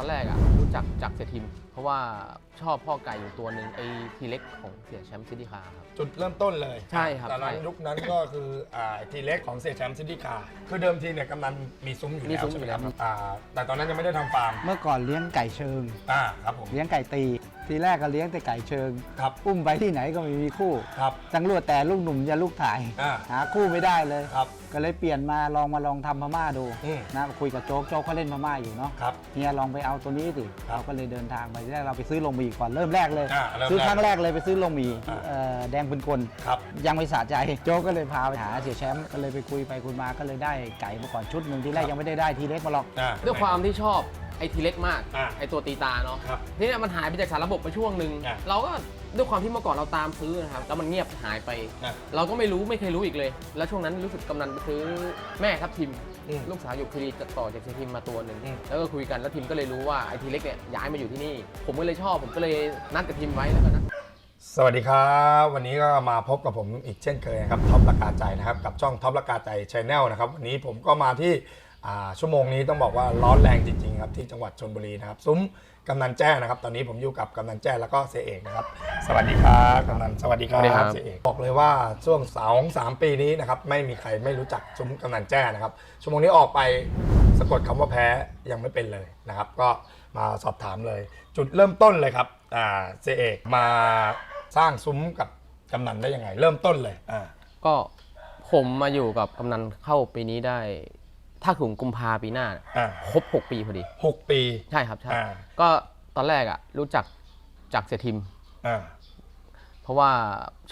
อนแรกอะรู้จักจากเสียทิม เพราะว่าชอบพ่อไก่อยู่ตัวหนึ่งไอ้ทีเล็กของเสียแชมป์ซิตี้คาร์ครับ จุดเริ่มต้นเลยใช่ครับตอนนั้นใช่ ยุคนั้นก็คืออ่าทีเล็กของเสียแชมป์ซิตี้คาร์คือเดิมทีเนี่ยกำนันมีซุ้มอยู่มีแล้วซุ้มใช่ไหมอยู่คแล้รับวอ่าแต่ตอนนั้นยังไม่ได้ทำฟาร์มเมื่อก่อนเลี้ยงไก่เชิง อ่าครับผม เลี้ยงไก่ตี ทีแรกก็เลี้ยงแต่ไก่เชิง ครับอุ้มไปที่ไหนก็ไม่มีคู่ครับจังรวดแต่ลูกหนุ่มจะลูกถ่าย อ่า หาคู่ไม่ได้เลย ครับ ก็เลยเปลี่ยนมาลองมาลองทำพม่าดูอืม นะคุยกับโจ๊กโจ๊กเขาเล่นพม่าอยู่เนาะครับ เฮียลองไปเอาตัวนี้สิครับเราก็เลยเดินทางไปที่แรกเราไปซื้อลงหมีก่อนเริ่มแรกเลย อ่าเริ่มซื้อแรกครั้งแรกเลยไปซื้อลงหมีอ่า เอ่อแดงปืนกล ครับ ยังไม่สะใจโจ๊กก็เลยพาไปหาเสียแชมป์ก็เลยไปคุยไปคุยมาก็เลยได้ไก่มาก่อนชุดหนึ่งที่แรกยังไม่ได้ได้ทีเล็กมาหรอก อ่า ด้วยความที่ชอบ ไอ้ทีเล็กมาก อ่าไอ้ตัวตีตาเนาะครับทีนี้มันหายไปจากสารระบบไปช่วงหนึ่งอะ เราก็ด้วยความที่เมื่อก่อนเราตามซื้อนะครับแล้วมันเงียบหายไปอะเราก็ไม่รู้ไม่เคยรู้อีกเลย แล้วช่วงนั้นรู้สึกกำนันไปซื้อแม่ทับทิม อืมลูกสาวอยู่คดีจะต่อจากเซทิมมาตัวหนึ่งอืม แล้วก็คุยกันแล้วทิมก็เลยรู้ว่าไอ้ทีเล็กเนี่ยย้ายมาอยู่ที่นี่ ผมก็เลยชอบ ผมก็เลยนัดกับทิมไว้แล้วก็นัด สวัสดีครับ วันนี้ก็มาพบกับผมอีกเช่นเคยนะครับท็อปราคาใจนะครับกับช่องท็อปราคาใจชแนลนะครับวันนี้ผมก็มาที่อ่า ชั่วโมงนี้ต้องบอกว่าร้อนแรงจริงๆครับที่จังหวัดชนบุรีนะครับ ซุ้มกำนันแจ้นะครับ ตอนนี้ผมอยู่กับกำนันแจ้แล้วก็เสยเอกนะครับ สวัสดีครับกำนันสวัสดีครัสวัสดีครับบเสยเอกบอกเลยว่าช่วงสองสามปีนี้นะครับไม่มีใครไม่รู้จักซุ้มกำนันแจ้นะครับ ชั่วโมงนี้ออกไปสะกดคำว่าแพ้ยังไม่เป็นเลยนะครับ ก็มาสอบถามเลย จุดเริ่มต้นเลยครับอ่าเสยเอกมาสร้างซุ้มกับกำนันได้ยังไง เริ่มต้นเลยอ่าก็ผมมาอยู่กับกำนันเข้าปีนี้ได้ ถ้าถึงกุมภาปีหน้าอ่าครบ 6 ปีพอดี หกปี ใช่ครับใช่อ่า ก็ตอนแรกอะรู้จักจากเสียทิม อ่าเพราะว่า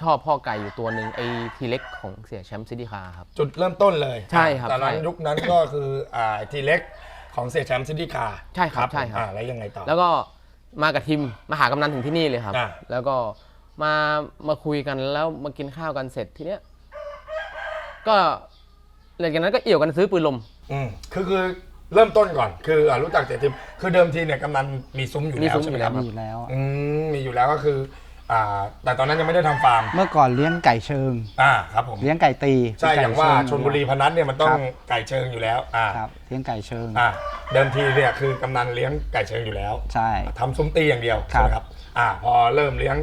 ชอบพ่อไก่อยู่ตัวหนึ่งไอ้ทีเล็กของเสียแชมป์ซิตี้คาร์ครับ จุดเริ่มต้นเลยใช่ครับตอนนั้นใช่ยุคนั้นก็คืออ่าทีเล็กของเสียแชมป์ซิตี้คาร์ใช่ครับใช่ครับ อ่าแล้วยังไงต่อ แล้วก็มากับทิมมาหากำนันถึงที่นี่เลยครับ อ่า แล้วก็มามาคุยกันแล้วมากินข้าวกันเสร็จทีเนี้ยก็หลังจากนั้นก็เอี่ยวกันซื้อปืนลม อืมคือคือเริ่มต้นก่อน คืออ่ารู้จักเสียทีมคือเดิมทีเนี่ยกำนันมีซุ้มอยู่มีแล้วซุ้มใช่ไหมอยู่คแล้รับวมีอยู่แล้ว อืมมีอยู่แล้วก็คือ อ่า แต่ตอนนั้นยังไม่ได้ทำฟาร์มเมื่อก่อนเลี้ยงไก่เชิง อ่าครับผม เลี้ยงไก่ตีใช่อย่างว่าไก่เชนบุรีพนัสเนี่ยมันต้องครับไก่เชิงอยู่แล้วอ่าครับเลี้ยงไก่เชิง อ่าเดิมทีเนี่ยคือกำนันเลี้ยงไก่เชิงอยู่แล้ว ใช่ ทำซุ้มตีอย่างเดียวครัใช่บไหมครับ อ่า พอเริ่มเลี้ยง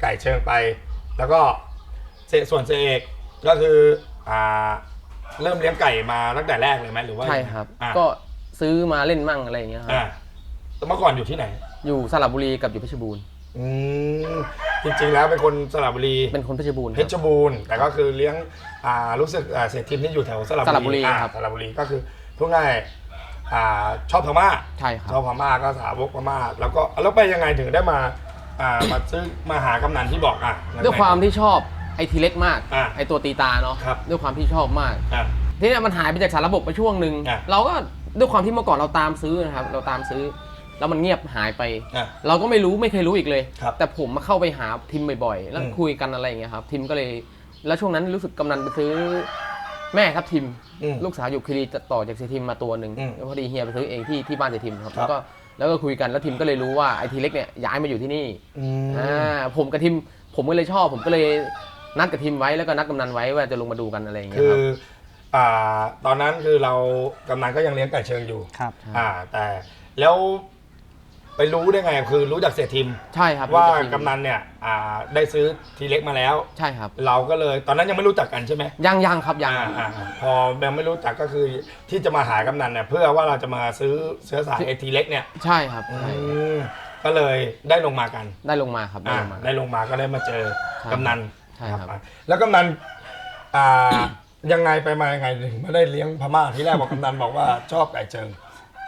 ไก่เชิงไป แล้วก็เสส่วนเสเอกก็คือ อ่า เริ่มเลี้ยงไก่มาตั้งแต่แรกเลยไหมหรือว่าใช่ครับ อ่าก็ซื้อมาเล่นมั่งอะไรอย่างเงี้ยครับ อ่าแต่เมื่อก่อนอยู่ที่ไหน อยู่สระบุรีกับอยู่เพชรบูรณ์ อืมจริงๆแล้วเป็นคนสระบุรีเป็นคนเพชรบูรณ์เพชรบูรณ์แต่ก็คือเลี้ยงอ่ารู้สึกอ่าเศรษฐิมนี่อยู่แถวสระสระบุรีอ่าครับ สระบุรีก็คือพูดง่ายอ่าชอบพม่า ใช่ครับชอบพม่าก็สาวกพม่าแล้วก็แล้วไปยังไงถึงได้มาอ่า มาซื้อมาหากำนันที่บอกอะด้วยความที่ชอบ ไอ้ทีเล็กมาก อ่าไอ้ตัวตีตาเนาะครับ ด้วยความที่ชอบมากอะทีนี้มันหายไปจากสารระบบไปช่วงหนึ่งอะ เราก็ด้วยความที่เมื่อก่อนเราตามซื้อนะครับ เราตามซื้อ แล้วมันเงียบหายไป อะ เราก็ไม่รู้ไม่เคยรู้อีกเลย ครับแต่ผมมาเข้าไปหาทิมบ่อยๆ แล้วอืม คุยกันอะไรอย่างเงี้ยครับทิมก็เลย แล้วช่วงนั้นรู้สึกกำนันไปซื้อ แม่ครับทิม อืม ลูกสาวอยู่คดีจะต่อจากเซทิมมาตัวหนึ่งอืมแล้วพอดีเฮียไปซื้อเองที่ที่บ้านเซทิมครับครับ แล้วก็แล้วก็คุยกันแล้วทิมก็เลยรู้ว่าไอ้ทีเล็กเนี่ยย้ายมาอยู่ที่นี่อืม อ่าผมกับทิมผมก็เลยชอบ ผมก็เลย นัดกับทิมไว้แล้วก็นัดกำนันไว้ว่าจะลงมาดูกันอะไรอย่างเงี้ยคืคอรับอ่าตอนนั้นคือเรากำนันก็ยังเลี้ยงไก่เชิงอยู่ครับ อ่า แต่แล้วไปรู้ได้ไงคือรู้จากเสียทิมใช่ครับว่ารู้จัทิมกำนันเนี่ยอ่าได้ซื้อทีเล็กมาแล้ว ใช่ครับเราก็เลยตอนนั้นยังไม่รู้จักกันใช่ไหมยังยังครับยัง อ่าอ่าพอยังไม่รู้จักก็คือที่จะมาหากำนันเนี่ยเพื่อว่าเราจะมาซื้อเสื้อสายไอทีเล็กเนี่ยใช่ครับอืใช่มก็เลยได้ลงมากัน ได้ลงมาครับได้อ่าลงมา ได้ลงมาก็ได้มาเจอใช่กำนัน ใช่ครับอะแล้วกำนันอ่ายังไงไปมายังไงถึงไม่ได้เลี้ยงพม่าที่แรกบอกกำนันบอกว่าชอบไก่เชิง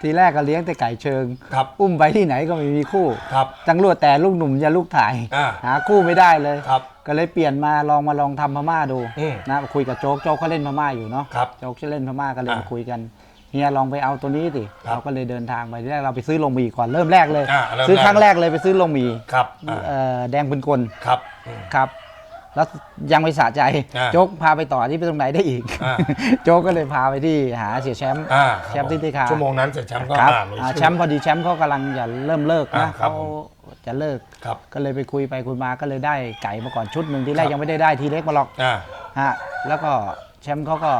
ทีแรกก็เลี้ยงแต่ไก่เชิง ครับอุ้มไปที่ไหนก็ไม่มีคู่ครับจังรวดแต่ลูกหนุ่มจะลูกถ่าย อ่าหาคู่ไม่ได้เลย ครับก็เลยเปลี่ยนมาลองมาลองทำพม่าดูอืมนะคุยกับโจ๊กโจ๊กเขาเล่นพม่าอยู่เนาะครับโจ๊กจะเล่นพม่าก็เลยอ่ามาคุยกันเฮียลองไปเอาตัวนี้สิครับเราก็เลยเดินทางไปที่แรกเราไปซื้อลงหมีก่อนเริ่มแรกเลย อ่าเริ่มซื้อแรกครั้งแรกเลยไปซื้อลงหมีครับอ่าเอ่อแดงปืนกล ครับอืม ครับ แล้วยังไม่สะใจอ่าโจ๊กพาไปต่อที่ไปตรงไหนได้อีก อ่า โจ๊กก็เลยพาไปที่หาเสียแชมป์อ่าแชมป์ที่ที่คาชั่วโมงนั้นเสร็จแชมป์ก็ครับอ่ามีอ่าชื่อ แชมป์พอดีแชมป์เขากำลังจะเริ่มเลิกอ่านะครับเขาผม จะเลิก ครับ ก็เลยไปคุยไปคุยมาก็เลยได้ไก่มาก่อนชุดหนึ่งที่แรคกรับ ยังไม่ได้ได้ทีเล็กมาหรอกอ่า ฮะแล้วก็แชมป์เขาก็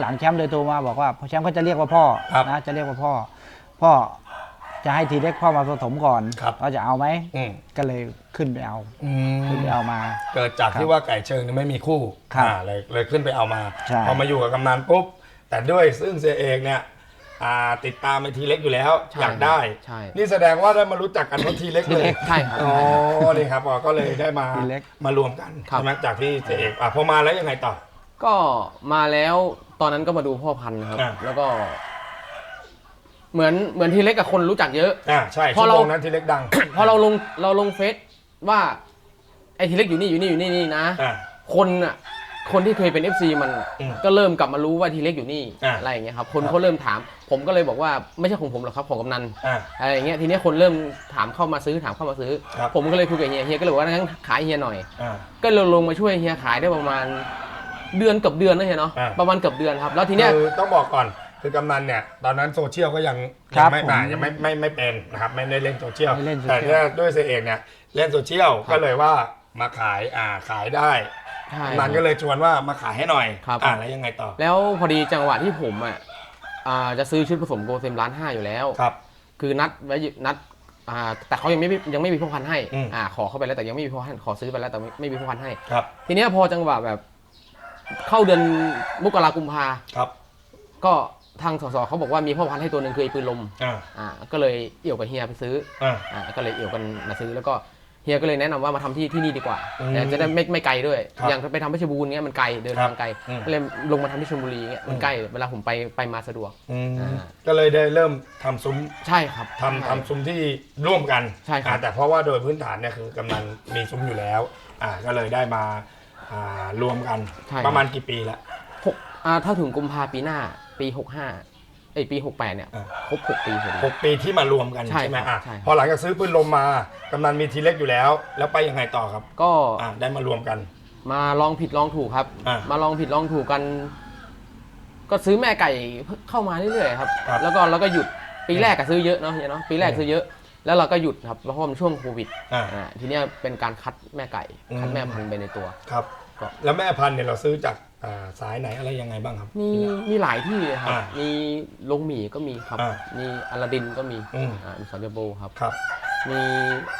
หลังๆแชมป์เลยโทรมาบอกว่าแชมป์เขาจะเรียกว่าพ่อนะจะเรียกว่าพ่อ พ่อ จะให้ทีเล็กพ่อมาผสมก่อนครับว่าจะเอาไหมอืม ก็เลยขึ้นไปเอา อืขึ้นมไปเอามา เกิดจากครับที่ว่าไก่เชิงเนี่ยไม่มีคู่ครับอ่าเลยเลยขึ้นไปเอามา ใช่ พอมาอยู่กับกำนันปุ๊บ แต่ด้วยซึ่งเสียเอกเนี่ยอ่าติดตามไปทีเล็กอยู่แล้ว ใช่อยากได้ ใช่ นี่แสดงว่าได้มารู้จักกันเพราะทีเล็กเลย ใช่ครับ อ๋อ นี่ครับอ๋อก็เลยได้มา ทีเล็ก มารวมกันครับ ใช่ไหมจากที่เสียเอกอะพอมาแล้วยังไงต่อ ก็มาแล้วตอนนั้นก็มาดูพ่อพันธุ์นะครับ อ่า แล้วก็ เหมือนเหมือนทีเล็กกับคนรู้จักเยอะ อ่าใช่พอชั่วเรา โมงนั้นทีเล็กดัง พอเราลงเราลงเฟซว่าไอ้ทีเล็กอยู่นี่อยู่นี่อยู่นี่นี่นะ อ่า คนอะคนที่เคยเป็น FC มันอะอืมก็เริ่มกลับมารู้ว่าทีเล็กอยู่นี่อ่าอะไรอย่างเงี้ยครับคนครับ เขาเริ่มถาม ผมก็เลยบอกว่าไม่ใช่ของผมหรอกครับของกำนันอ่า อะไรอย่างเงี้ยทีเนี้ยคนเริ่มถามเข้ามาซื้อถามเข้ามาซื้อ ครับ ผมก็เลยคุยกับเฮียเฮียก็เลยบอกว่างั้นขายเฮียหน่อย อ่า ก็เลยลงมาช่วยเฮียขายได้ประมาณเดือนเกับเดือนนะเฮียเนาะอ่าประมาณเกับเดือนครับแล้วทีเนี้ย คือต้องบอกก่อน คือกำนันเนี่ยตอนนั้นโซเชียลก็ยังครัยับไม่ผมมายังไม่ไม่ไม่เป็นนะครับไม่ได้เล่นโซเชียลไม่เล่นโซแต่เชียลเนี่ยด้วยเสียเอกเนี่ยเล่นโซเชียลก็เลยว่ามาขายอ่าขายได้ใช่ กำนันก็เลยชวนว่ามาขายให้หน่อยครับ อ่าแล้วยังไงต่อแล้วพอดีจังหวะที่ผมอะอ่าจะซื้อชุดผสมโกเซมล้านห้าอยู่แล้ว ครับ คือนัดไว้อยู่นัดอ่าแต่เขายังไม่มียังไม่มีพ่อพันธุ์ให้อืม อ่าขอเข้าไปแล้วแต่ยังไม่มีพ่อพันธุ์ขอซื้อไปแล้วแต่ไม่ไม่มีพ่อพันธุ์ให้ ครับทีเนี้ยพอจังหวะแบบเข้าเดือนมกรากุมภาครับ ก็ ทางสสเขาบอกว่ามีพ่อพันธุ์ให้ตัวหนึ่งคือไอ้ปืนลมอ่าอ่าก็เลยเอี่ยวกับเฮียไปซื้ออ่า อ่าก็เลยเอี่ยวกันมาซื้อแล้วก็เฮียก็เลยแนะนำว่ามาทำที่ที่นี่ดีกว่าอืมแต่จะได้ไม่ไม่ไกลด้วย ครับอย่างไปทำเพชรบูรณ์เงี้ยมันไกลเดินทางไกลอืม ก็เลยลงมาทำที่ชลบุรีเงี้ยมันใกล้เวลาผมไปไปมาสะดวก อืมอ่า ก็เลยได้เริ่มทำซุ้มใช่ครับ ทำทำซุ้มที่ร่วมกันใช่ครับ อ่าแต่เพราะว่าโดยพื้นฐานเนี่ยคือกำนันมีซุ้มอยู่แล้ว อ่าก็เลยได้มาอ่ารวมกัน ใช่คบประมาณกี่ปีแล้วหกอ่าถ้าถึงกุมภาปีหน้า ปีหกห้าไอยปีหกแปดเนี่ยอ่าครบหกปีพอดี หกปีที่มารวมกันใช่ใช่ไหมครับอะใช่ครับ พอหลังจากซื้อปืนลมมากำนันมีทีเล็กอยู่แล้ว แล้วไปยังไงต่อครับก็ อ่าได้มารวมกัน มาลองผิดลองถูกครับ อ่ามาลองผิดลองถูกกัน ก็ซื้อแม่ไก่เข้ามาเรื่อยๆครับ ครับแล้วก็แล้วก็หยุดปีแรกก็ซื้อเยอะเนาะเฮียเนาะปีแรกซื้อเยอะ แล้วเราก็หยุดครับเพราะว่ามันช่วงโควิดอ่าอ่าทีเนี้ยเป็นการคัดแม่ไก่ คัดอืม แม่พันธุ์ไปในตัว ครับ ก็ แล้วแม่พันธุ์เนี่ยเราซื้อจากอ่า สายไหนอะไรยังไงบ้างครับ มีมีหลายที่เลยครับ อ่ามีลงหมี่ก็มีครับ อ่ามีอลาดินก็มีอืม อ่ามีสอนยาโบครับ ครับมี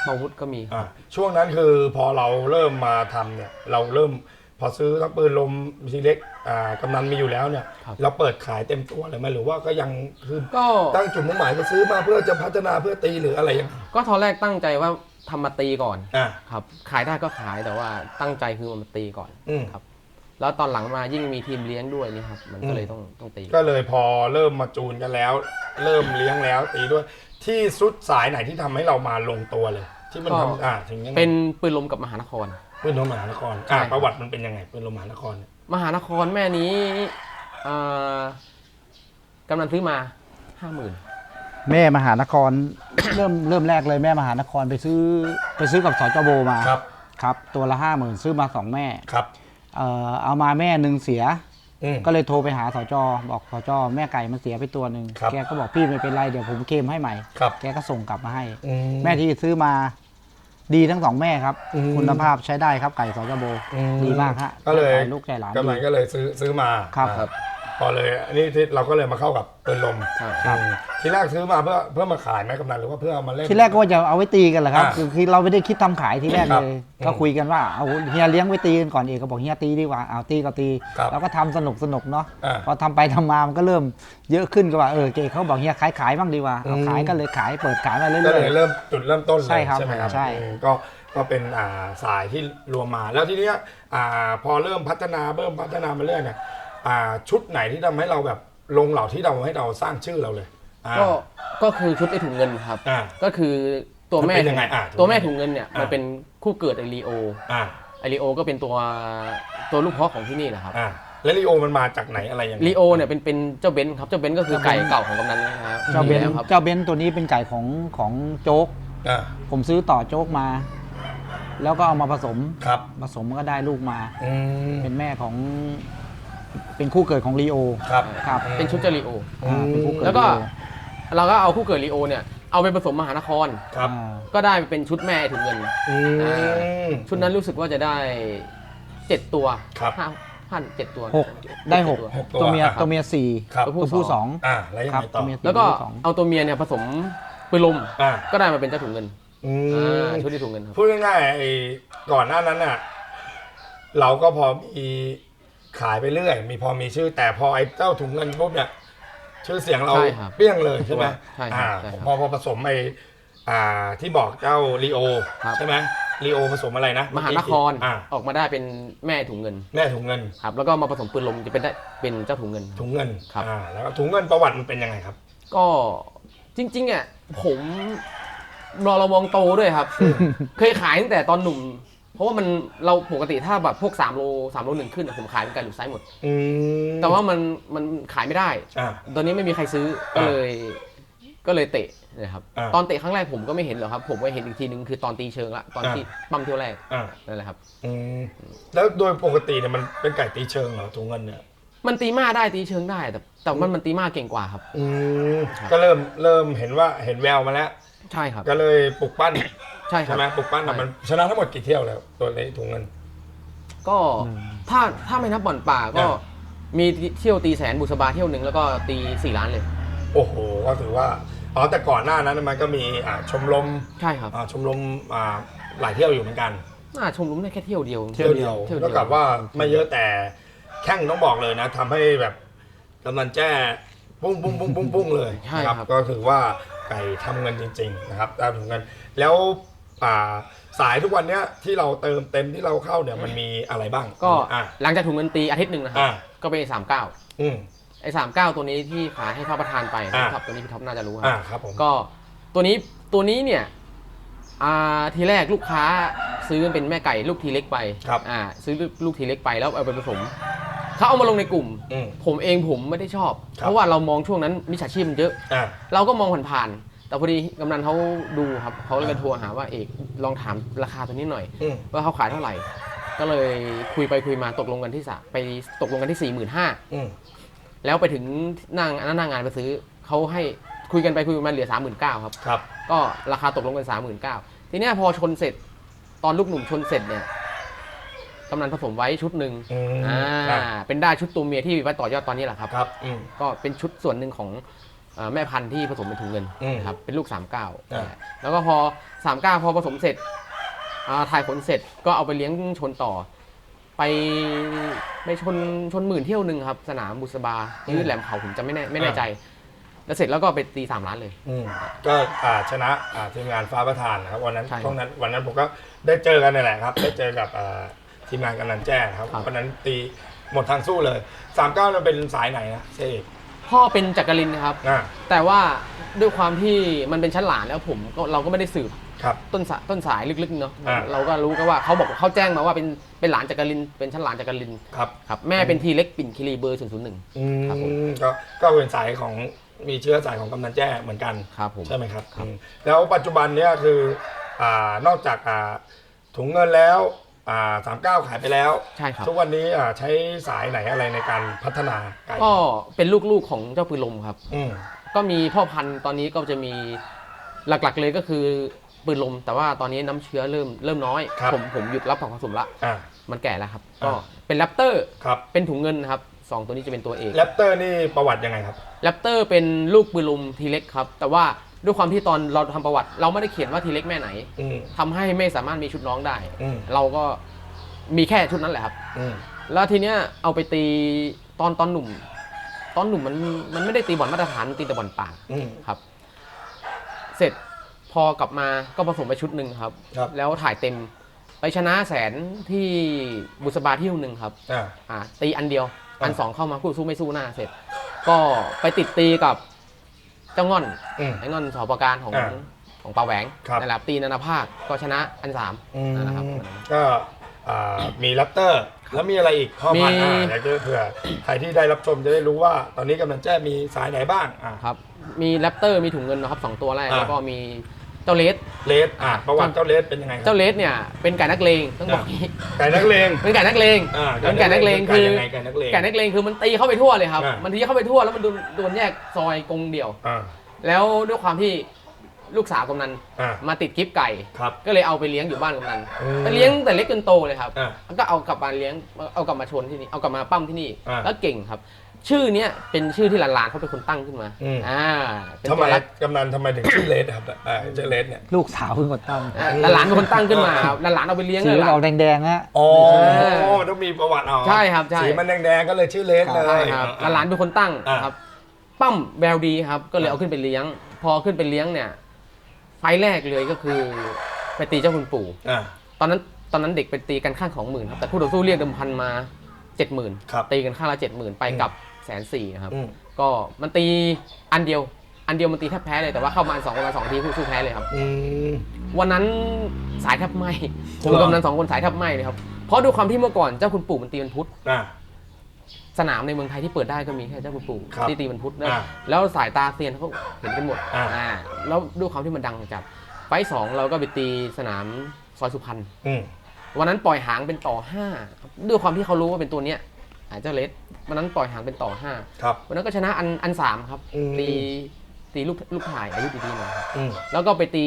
มาวุธก็มีอ่าช่วงนั้นคือพอเราเริ่มมาทำเนี่ยเราเริ่มพอซื้อทั้งปืนลมทีเล็กอ่ากำนันมีอยู่แล้วเนี่ยครับ เราเปิดขายเต็มตัวเลยไหมหรือว่าก็ยังคือก็ตั้งจุดมุ่งหมายก็ซื้อมาเพื่อจะพัฒนาเพื่อตีหรืออะไรยังไงก็ตอนแรกตั้งใจว่าทำมาตีก่อนอ่า ครับ ขายได้ก็ขายแต่ว่าตั้งใจคือมันมาตีก่อนอืม ครับ แล้วตอนหลังมายิ่งมีทีมเลี้ยงด้วยนี่ครับ มันก็เลยต้องต้องตี ก็เลยพอเริ่มมาจูนกันแล้ว เริ่มเลี้ยงแล้วตีด้วย ที่สุดสายไหนที่ทำให้เรามาลงตัวเลย ที่มันก็ ทำอ่าถึงยังไงเป็นปืนลมกับมหานคร ปืนลมมหานครใช่อ่าครับ ประวัติมันเป็นยังไงปืนลมมหานครเนี่ยมหานครแม่นี้อ่ากำลังซื้อมาห้าหมื่นแม่มหานคร เริ่มเริ่มแรกเลยแม่มหานครไปซื้อไปซื้อกับสจโบมาครับ ครับ ตัวละห้าหมื่นซื้อมาสองแม่ ครับ เอ่อเอามาแม่หนึ่งเสีย อืม ก็เลยโทรไปหาสจบอกสจแม่ไก่มันเสียไปตัวหนึ่งครับแกก็บอกพี่ไม่เป็นไรเดี๋ยวผมเคลมให้ใหม่ ครับแกก็ส่งกลับมาให้ อืแม่ที่ซื้อมาดีทั้งสองแม่ครับ อืม คุณภาพใช้ได้ครับไก่สจโบอืมดีมากฮะก็เลยใจลูกใจหลานกำนันดี ก็เลยซื้อซื้อมาครับ อ่า พอเลยอันนี้ที่เราก็เลยมาเข้ากับปืนลมใช่ครับอืมทีแรกซื้อมาเพื่อเพื่อมาขายไหมกำนันหรือว่าเพื่อเอามาเล่น ที่แรกก็ว่าจะเอาไว้ตีกันแหละครับอ่าคือคือเราไม่ได้คิดทำขายที่แรกครับเลยอืมก็คุยกันว่าเอาเฮียเลี้ยงไว้ตีกันก่อนเอกก็บอกเฮียตีดีกว่าเอาตีก็ตีครับแล้วก็ทำสนุกสนุกเนาะอ่าพอทำไปทำมามันก็เริ่มเยอะขึ้นก็ว่าเออเจเขาบอกเฮียขายขายบ้างดีกว่าเอาอืม ขายก็เลยขายเปิดขายมาเรื่ก็อเลยยเริ่มจุดเริ่มต้นเลยใช่ครับไหมครับใช่ อืมก็ก็เป็นอ่าสายที่รวมมาแล้วทีเนี้ยอ่าพอเริ่มพัฒนาเริ่มพัฒนามาเรื่อยเนี่ย อ่าชุดไหนที่ทำให้เราแบบลงเหล่าที่เราให้เราสร้างชื่อเราเลยอ่า ก็ก็คือชุดไอ้ถุงเงินครับ อ่าก็คือตัวแม่มันเป็นยังไงอะตัวแม่ถุงเงินเนี่ยอ่ามั มันเป็นคู่เกิดไอรีโออ่าไอรีโอก็เป็นตัวตัวลูกเพาะของที่นี่แหละครับอ่าแล้วลีโอมันมาจากไหนอะไรยังไง ลีโอเนี่ยเป็นเป็นเจ้าเบนซ์ครับเจ้าเบนซ์ก็คือไก่เก่าของกำนันนะครับเจ้าเบนแล้วครับ เจ้าเบนตัวนี้เป็นไก่ของของโจ๊ก อ่าผมซื้อต่อโจ๊กมา แล้วก็เอามาผสม ครับผสมก็ได้ลูกมา อืมเป็นแม่ของ เป็นคู่เกิดของลีโอครับ ครับเป็นชุดเจาลีโอ อ่าเป็นคู่เกิดแล้วก็ลีโอเราก็เอาคู่เกิดลีโอเนี่ยเอาไปผสมมหานคร ครับอ่าก็ได้เป็นชุดแม่ถุงเงิน อืม ชุดนั้นรู้สึกว่าจะได้เจ็ดตัวครับ ห้าพันเจ็ดตัวหกได้หกตัว หกตัวตัวเมียอะครับตัวเมียสี่ครับ ตัวผู้ตัวผู้สอง อ่าแล้วยังครับไงต่ตัอวเมียแล้วก็ตัวผู้สอง เอาตัวเมียเนี่ยผสมปืนลม อ่าก็ได้มาเป็นเจ้าถุงเงินอือ่ามชุดที่ถุงเงินครับ พูดง่ายๆไอ้ก่อนหน้านั้นน่ะ เราก็พอมี ขายไปเรื่อย มีพอมีชื่อ แต่พอไอ้เจ้าถุงเงินปุ๊บเนี่ยชื่อเสียงเราใช่ครับเปรี้ยงเลยใช่ไหมใช่ครับอ่าใช่ครับพอพอผสมไอ้อ่าที่บอกเจ้าลีโอครับ ใช่ไหมลีโอผสมอะไรนะมหานครอ่าออกมาได้เป็นแม่ถุงเงินแม่ถุงเงิน ครับแล้วก็มาผสมปืนลมจะเป็นได้เป็นเจ้าถุงเงิน ถุงเงินครับ อ่าแล้วก็ถุงเงินประวัติมันเป็นยังไงครับ ก็จริงๆอะผมรอเรามองโตด้วยครับ เคยขายตั้งแต่ตอนหนุ่ม เพราะว่ามันเราปกติถ้าแบบพวก3โล3โลหนึ่งขึ้นอะผมขายเป็นไก่หลุดไซส์หมด อืม แต่ว่ามันมันขายไม่ได้ อ่า ตอนนี้ไม่มีใครซื้อก็เลย ก็เลยเตะนะครับ อ่าตอนเตะครั้งแรกผมก็ไม่เห็นหรอกครับ ผมก็เห็นอีกทีนึงคือตอนตีเชิงละตอนอ่าที่ปั้มเที่ยวแรกอ่า นั่นแหละครับ อืมแล้วโดยปกติเนี่ยมันเป็นไก่ตีเชิงเหรอถุงเงินเนี่ย มันตีมาได้ตีเชิงได้แต่แต่มันมันตีมาเก่งกว่าครับ อืมครับก็เริ่มเริ่มเห็นว่าเห็นแววมาแล้ว ใช่ครับ ก็เลยปลุกปั้น ใช่ครัใช่บ ไหมปลุกปั้นอะใช่มันชนะทั้งหมดกี่เที่ยวแล้วตัวในถุงเงิน ก็ถ้าถ้าไม่นับบ่อนป่าก็อ่ามีเที่ยวตีแสนบุษบาเที่ยวหนึ่งแล้วก็ตีสี่ล้านเลย โอ้โหก็ถือว่าอ๋อแต่ก่อนหน้านั้นมันก็มีอ่าชมรมใช่ครับอ่าชมรมอ่าหลายเที่ยวอยู่เหมือนกัน น่าชมรมได้แค่เที่ยวเดียว เที่ยวเดียว เที่ยวเดียวเท่ากับว่าไม่เยอะแต่แข่งต้องบอกเลยนะทำให้แบบกำนันแจ้ปุ้งปุ้งปุ้งปุ้งปุ้งเลยใช่นะครับ ก็ถือว่าไก่ทำเงินจริง ๆ นะครับได้ถุงเงินแล้ว อ่าสายทุกวันเนี้ยที่เราเติมเต็มที่เราเข้าเนี่ยมันมีอะไรบ้างก็อะ หลังจากถุงเงินตีอาทิตย์หนึ่งนะครับ อ่าก็เป็นสามเก้าอืม ไอ้สามเก้าตัวนี้ที่ขายให้ท่านประธานไปอ่านะครับตัวนี้พี่ท็อปน่าจะรู้คอ่ารับครับผมก็ตัวนี้ตัวนี้เนี่ยอ่าทีแรกลูกค้าซื้อเป็นแม่ไก่ลูกทีเล็กไปครับ อ่าซื้อลูกทีเล็กไปแล้วเอาไปผสมเขาเอามาลงในกลุ่ม อืม ผมเองผมไม่ได้ชอบ ครับ เพราะว่าเรามองช่วงนั้นมิจฉาชีพมันเยอะ อ่าเราก็มองผ่านๆ แต่พอดีกำนันเขาดูครับเขาเลยโทรหาว่าเอกลองถามราคาตัวนี้หน่อย อืมว่าเขาขายเท่าไหร่ ก็เลยคุยไปคุยมาตกลงกันที่สะไปตกลงกันที่สี่หมื่นห้าอืมแล้วไปถึงนางหน้างานไปซื้อเขาให้คุยกันไปคุยกันมาเหลือสามหมื่นเก้าครับ ครับ ก็ราคาตกลงกันสามหมื่นเก้าทีเนี้ยพอชนเสร็จตอนลูกหนุ่มชนเสร็จเนี่ยกำนันผสมไว้ชุดหนึ่งอืมอ่าอะเป็นได้ชุดตัวเมียที่ไว้ต่อยอดตอนนี้แหละครับ ครับอืมก็เป็นชุดส่วนหนึ่งของเอ่อ แม่พันธุ์ที่ผสมเป็นถุงเงินอืมนะครับเป็นลูก 39อ่าแล้วก็พอ 39 พอผสมเสร็จอ่าถ่ายขนเสร็จก็เอาไปเลี้ยงชนต่อ ไปไปชนชนหมื่นเที่ยวหนึ่งครับ สนามบุษบายืดแหลมเขาผมจะไม่แน่ไม่แน่ใจ แล้วเสร็จแล้วก็ไปตีสามล้านเลยอืมก็อ่าชนะอ่าทีมงานฟ้าประธานนะครับวันนั้นใช่ครับช่วงนั้นวันนั้นผมก็ได้เจอกันนี่แหละครับ ได้เจอกับอ่าทีมงานกำนันแจ้นะครับครับวันนั้นตีหมดทางสู้เลยสามเก้ามันเป็นสายไหนนะเชเอก พ่อเป็นจักรินนะครับ อ่าแต่ว่าด้วยความที่มันเป็นชั้นหลานแล้วผมก็เราก็ไม่ได้สืบครับ ต้นสายต้นสายลึกๆเนาะอ่า เราก็รู้กันว่าเขาบอกเขาแจ้งมาว่าเป็นเป็นหลานจักริน เป็นชั้นหลานจักรินครับครับแม่เป็นทีเล็กปิ่นคิรีเบอร์001อืครับผม มก็ก็เป็นสายของมีเชื้อสายของกำนันแจ้เหมือนกัน ครับผม ใช่ไหมครับครับ อืมแล้วปัจจุบันเนี้ยคืออ่านอกจากอ่าถุงเงินแล้ว อ่าสามเก้าขายไปแล้ว ใช่ครับ ทุกวันนี้อ่าใช้สายไหนอะไรในการพัฒนาไก่ก็เป็นลูกๆของเจ้าปืนลมครับ อืมก็มีพ่อพันธุ์ตอนนี้ก็จะมีหลักๆเลยก็คือปืนลม แต่ว่าตอนนี้น้ำเชื้อเริ่มเริ่มน้อย ผมผมหยุดรับของผสมละอ่า มันแก่แล้วครับอ่าก็เป็นแรปเตอร์ครับเป็นถุงเงินนะครับสองตัวนี้จะเป็นตัวเอกแรปเตอร์นี่ประวัติยังไงครับ แรปเตอร์เป็นลูกปืนลมทีเล็กครับ แต่ว่า ด้วยความที่ตอนเราทำประวัติ เราไม่ได้เขียนว่าทีเล็กแม่ไหนอืมทำให้ไม่สามารถมีชุดน้องได้ อืมเราก็มีแค่ชุดนั้นแหละครับ อืมแล้วทีเนี้ยเอาไปตีตอนตอนหนุ่ม ตอนหนุ่มมันมันไม่ได้ตีบอลมาตรฐานมันตีแต่บอลป่าอืม ครับ เสร็จพอกลับมาก็ผสมไปชุดหนึ่งครับ ครับ แล้วถ่ายเต็มไปชนะแสนที่บุษบาเที่ยวหนึ่งครับ อ่า อ่าตีอันเดียวอ่าอันสองเข้ามาคู่สู้ไม่สู้หน้าเสร็จ ก็ไปติดตีกับ เจ้าง่อนอืมไอ้ง่อนสอประการของอ่าของปาแหวงครับนั่นแหละตีนานาภาคก็ชนะอันสามอืมนั่นแหละครับ ก็อ่ามีแรปเตอร์แล้วมีอะไรอีกพ่อพันธุ์มี อ่าอยากจะเผื่อใครที่ได้รับชมจะได้รู้ว่า ตอนนี้กำลังแจ้มีสายไหนบ้างอ่า ครับ มีแรปเตอร์มีถุงเงินนะครับสองตัวแรก อ่า แล้วก็มี เจ้าเลสเลสอ่าประวัติเจ้าเลสเป็นยังไงครัเจ้าเลสเนี่ยเป็นไก่นักเลงต้องบอกอ่าอย่างนี้ไก่นักเลงเป็นไก่นักเลงอ่าเป็นไก่นักเลงไก่คือยังไงไก่นักเลงไก่นักเลงคือมันตีเข้าไปทั่วเลยครับอ่ามัมันทีเข้าไปทั่วแล้วมันโดนโดนแยกซอยกรงเดี่ยวอ่าแล้วด้วยความที่ลูกสาวกำนันอ่ามาติดคลิปไก่ครับก็เลยเอาไปเลี้ยงอยู่บ้านกำนันอืมไปเลี้ยงแต่เล็กจนโตเลยครับอ่าแล้วก็เอากลับมาเลี้ยงเอากลับมาชนที่นี่เอากลับมาปั้มที่นี่อ่าแล้วเก่งครับ ชื่อเนี้ยเป็นชื่อที่หลานๆเขาเป็นคนตั้งขึ้นมาอืม อ่าเป็นทำไมตัวรักกำนันทำไมถึงชื่อเลสครับอ่าชื่อเลสเนี่ย ลูกสาวเพิ่งกดตั้งอ่าหลานๆเป็นคนตั้งขึ้นมาครับหลานๆเอาไปเลี้ยงสีเลยมันออกแดงๆฮะ อ๋อเออมันต้องมีประวัติอ๋อใช่ครับใช่ สีมันแดงๆก็เลยชื่อเลสเลยใช่ครับอ่หลานๆเป็นคนตั้งอ่า ครับปั้มแววดีครับ ก็เลยอ่าเอาขึ้นไปเลี้ยง พอขึ้นไปเลี้ยงเนี่ยไฟล์แรกเลยก็คือไปตีเจ้าคุณปู่ อ่า ตอนนั้นตอนนั้นเด็กไปตีกันข้างของหมื่นครับแต่คู่ต่อสู้เรียกเดิมพันมาเจ็ดหมื่นครับตีกันข้างละเจ็ดหมื่นไปอืม กับ แสนสี่นะครับ อืม ก็มันตีอันเดียว อันเดียวมันตีแทบแพ้เลยแต่ว่าเข้ามาอันสองประมาณสองทีคู่สู้แพ้เลยครับ อืม วันนั้นสายแทบไหมผมเหรอกำนันสองคนสายแทบไหมเลยครับเพราะด้วยความที่เมื่อก่อนเจ้าคุณปู่มันตีวันพุธ อ่าสนามในเมืองไทยที่เปิดได้ก็มีแค่เจ้าคุณปู่ครับที่ตีวันพุธนะอ่าแล้วสายตาเซียนเขาเห็นกันหมดอ่า อ่าแล้วด้วยความที่มันดังจัดไฟท์สองเราก็ไปตีสนามซอยสุพรรณอืม วันนั้นปล่อยหางเป็นต่อห้าครับด้วยความที่เขารู้ว่าเป็นตัวเนี้ย อ่าเจ้าเลสวันนั้นปล่อยหางเป็นต่อห้าครับ วันนั้นก็ชนะอันอันสามครับ อืม ตีตีลูกลูกถ่ายอายุดีๆหน่อยครับอืมแล้วก็ไปตี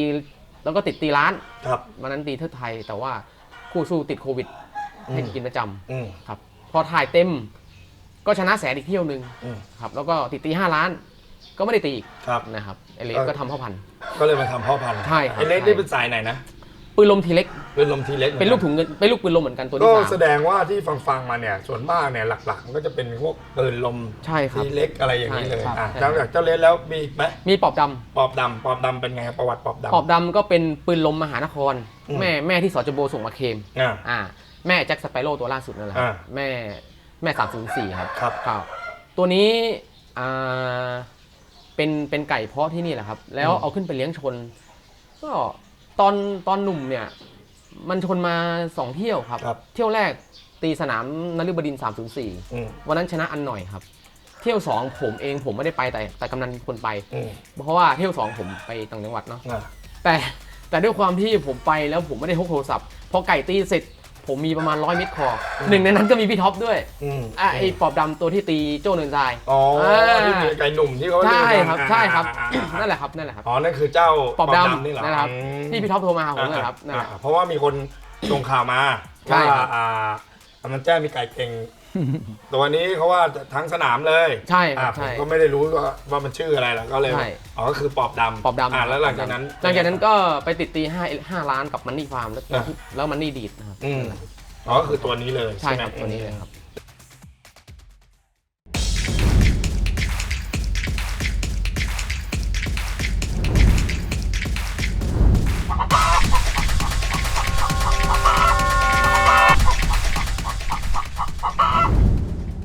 แล้วก็ติดตีร้านครับ วันนั้นตีเทิดไทย แต่ว่าคู่สู้ติดโควิด ให้อืมกินประจำอืมครับ พอถ่ายเต็ม ก็ชนะแสนอีกเที่ยวหนึ่งอืมครับ แล้วก็ติดตีห้าล้าน ก็ไม่ได้ตีอีกครับ นะครับเอเลเอสอก็ทำพ่อพันธุ์ก็เลยมาทำพ่อพันธุ์ใช่ครับ ไอเลสใช่นี่เป็นสายไหนนะ ปืนลมทีเล็ก เป็นลมทีเล็กหมือเป็นลูกถุงเงินเป็นลูกปืนลมเหมือนกันตัวก็ที่สามแสดงว่าที่ฟังฟังๆมาเนี่ย ส่วนมากเนี่ยหลักๆมันก็จะเป็นพวกปืนลมใช่ครับ ทีเล็กอะไรอย่างนี้เลยใช่ครับ อะใช่ นอกจากเจ้าเลสแล้วมีอีกไหมมีปอบดำปอบดำปอบดำเป็นไงครับประวัติปอบดำ ปอบดำก็เป็นปืนลมมหานคร อืม แม่แม่ที่สจโบส่งมาเคลมอ่า อ่า แม่แจ็คสเปโร่ตัวล่าสุดนั่นแหละครับอ่าแม่แม่สามศูนย์สี่ครับครับครับตัวนี้อ่าเป็นเป็นไก่เพาะที่นี่แหละครับ แล้วอืมเอาขึ้นไปเลี้ยงชน ก็ ตอนตอนหนุ่มเนี่ย มันชนมาสองเที่ยวครับ ครับ เที่ยวแรกตีสนามนฤบดิน304 อืมวันนั้นชนะอันหน่อยครับ เที่ยวสองผมเองผมไม่ได้ไปแต่แต่กำนันเป็นคนไป อืมเพราะว่าเที่ยวสองผมไปต่างจังหวัดเนาะ อ่าแต่แต่ด้วยความที่ผมไปแล้วผมไม่ได้พกโทรศัพท์พอไก่ตีเสร็จ ผมมีประมาณร้อยเมตรคออมหนึ่งในนั้นก็มีพี่ท็อปด้วยอืมอะไอ้ปอบดำตัวที่ตีโจ้เนินทราย อ๋ออ่าที่เป็นไก่หนุ่มที่เขาใช่เรียกกันครับอ่าใช่ครับ อ่าอ่าอ่านั่นแหละครับนั่นแหละครับ อ๋อนั่นคือเจ้าปอบดำนี่เหรอนั่นแหละครับอืมที่พี่ท็อปโทรมาหาผมนั่นแหละครับนั่นแหละอ่าเพราะว่ามีคนส่งข่าวมาใช่ว่าครับ อ่ากำนันแจ้งมีไก่เก่ง ตัวนี้เขาว่าทั้งสนามเลยใช่คอ่ารับผมใช่ก็ไม่ได้รู้ว่าว่ามันชื่ออะไรหรอกก็เลยใช่ อ๋อก็คือปอบดำปอบดำอ่าแล้วหลังจากนั้น หลังจากนั้นก็ไปติดตีห้าห้าล้านกับมันนี่ฟาร์มแล้วอะ แล้วมันนี่ดีดนะครับอืมอ๋อก็คือตัวนี้เลยใช่ใช่ไหมครับตัวนี้เลยครับ